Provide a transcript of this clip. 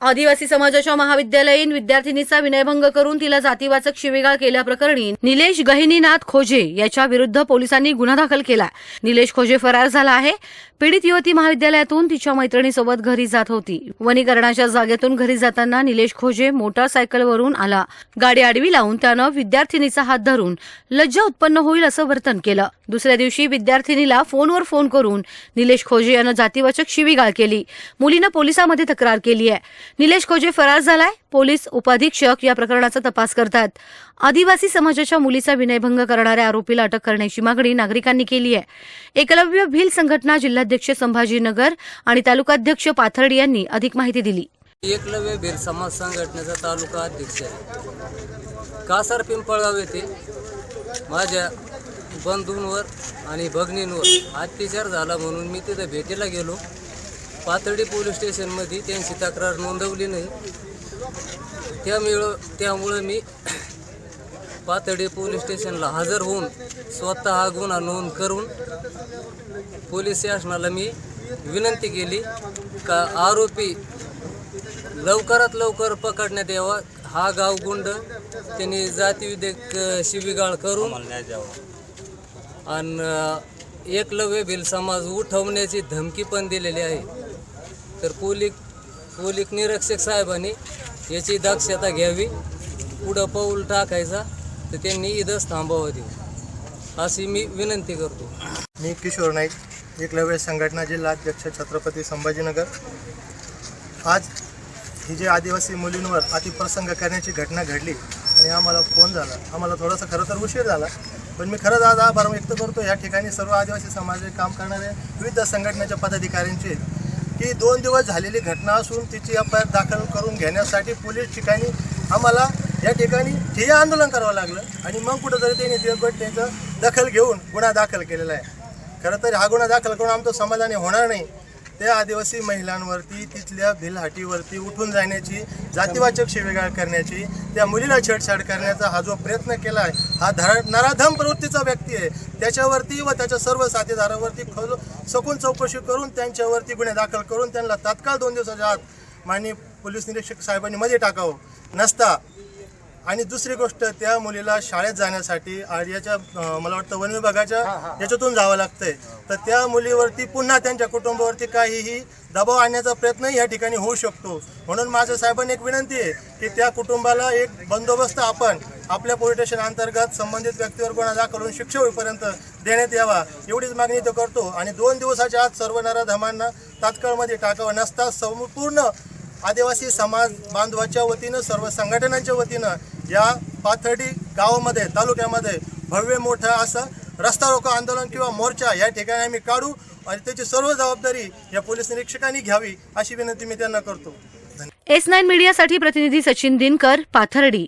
आदिवासी समाजाच्या महाविद्यालयीन विद्यार्थिनीचा विनयभंग करून तिला जातीवाचक शिवेगाळ केल्याप्रकरणी निलेश गहिनीनाथ खोजे याच्या विरुद्ध पोलिसांनी गुन्हा दाखल केला. निलेश खोजे फरार झाला आहे. पीडित युवती महाविद्यालयातून तिच्या मैत्रिणीसोबत घरी जात होती. वनीकरणाच्या जागेतून घरी जाताना निलेश खोजे मोटारसायकलवरून आला. गाडी आडवी लावून त्यानं विद्यार्थिनीचा हात धरून लज्जा उत्पन्न होईल असं वर्तन केलं. दुसऱ्या दिवशी विद्यार्थिनीला फोनवर फोन करून निलेश खोजे यानं जातीवाचक शिवीगाळ केली. मुलीनं पोलिसांमध्ये तक्रार केली आहे. निलेश खोजे फरार झालाय. पोलीस उपाधीक्षक या प्रकरणाचा तपास करतात. आदिवासी समाजाच्या मुलीचा विनयभंग करणाऱ्या आरोपीला अटक करण्याची मागणी नागरिकांनी केली आहे. एकलव्य भिल संघटना जिल्हाध्यक्ष संभाजीनगर आणि तालुकाध्यक्ष पाथर्डी यांनी अधिक माहिती दिली. एकलव्य भील समाज संघटनेचा तालुका अध्यक्ष आहे. कासार पिंपळगाव येथे माझ्या बंधूंवर आणि भगिनींवर अत्याचार झाला म्हणून मी तिथं भेटीला गेलो. पातळी पोलीस स्टेशनमध्ये त्यांची तक्रार नोंदवली नाही. त्यामुळं त्यामुळं मी पातळी पोलीस स्टेशनला हजर होऊन स्वतः हा गुन्हा नोंद करून पोलीस शासनाला मी विनंती केली का आरोपी लवकरात लवकर पकडण्यात यावा. हा गावगुंड त्यांनी जातीविधेयक अ, शिवीगाळ करून आणि एकलव्य भिल समाज उठवण्याची धमकी पण दिलेली आहे. तर पोलिक पोलिक निरीक्षक साहेबांनी याची दक्षता घ्यावी पुढं पाऊल टाकायचा तर त्यांनी इथंच थांबावं देऊ अशी मी विनंती करतो. मी किशोर नाईक एकलव्य संघटना जिल्हाध्यक्ष छत्रपती संभाजीनगर. आज ही जी आदिवासी मुलींवर अतिप्रसंग करण्याची घटना घडली आणि आम्हाला फोन झाला. आम्हाला थोडासा खरं तर उशीर झाला. पण मी खरंच आज आभार व्यक्त करतो या ठिकाणी सर्व आदिवासी समाजाचे काम करणारे विविध संघटनेच्या पदाधिकाऱ्यांचे की दोन दिवस झालेली घटना असून तिची एफ आय आर दाखल करून घेण्यासाठी पोलीस ठिकाणी आम्हाला या ठिकाणी ठिय्या आंदोलन करावं लागलं आणि मग कुठंतरी त्यांनी त्या घटनेचं दखल घेऊन गुन्हा दाखल केलेला आहे. खरं तर हा गुन्हा दाखल करून आमचं समाधानी होणार नाही. त्या आदिवासी महिलांवरती तिथल्या भिलहाटीवरती उठून जाण्याची जातीवाचक शिवेगाळ करण्याची त्या मुलीला छेडछाड करण्याचा हा जो प्रयत्न केला आहे हा धर नराधम प्रवृत्तीचा व्यक्ती आहे. त्याच्यावरती व त्याच्या सर्व साथीदारावरती खोल सकून चौकशी करून त्यांच्यावरती गुन्हे दाखल करून त्यांना तात्काळ दोन दिवसाच्या आत माननीय पोलीस निरीक्षक साहेबांनी मध्ये टाकावं. नसता आणि दुसरी गोष्ट त्या मुलीला शाळेत जाण्यासाठी आर्याच्या अं, मला वाटतं वन विभागाच्या याच्यातून जावं लागतंय. तर त्या मुलीवरती पुन्हा त्यांच्या कुटुंबावरती काहीही दबाव आणण्याचा प्रयत्नही या ठिकाणी होऊ शकतो. म्हणून माझ्या साहेबांनी एक विनंती आहे की त्या कुटुंबाला एक बंदोबस्त आपण आपल्या पोलीस स्टेशन अंतर्गत संबंधित व्यक्तीवर गुन्हा दाखल शिक्षा होईपर्यंत देण्यात यावा एवढीच मागणी तो करतो. आणि दोन दिवसाच्या आत सर्व नराधमांना तात्काळमध्ये टाकावं नसता संपूर्ण आदिवासी समाज बांधवाच्या वतीनं सर्व संघटनांच्या वतीनं या पाथर्डी गावामध्ये तालुक्यामध्ये भव्य मोठं असं रस्ता रोको आंदोलन किंवा मोर्चा या ठिकाणी आम्ही काढू आणि त्याची सर्व जबाबदारी या पोलीस निरीक्षकांनी घ्यावी अशी विनंती मी त्यांना करतो. एस नाईन मीडियासाठी प्रतिनिधी सचिन दिनकर पाथर्डी.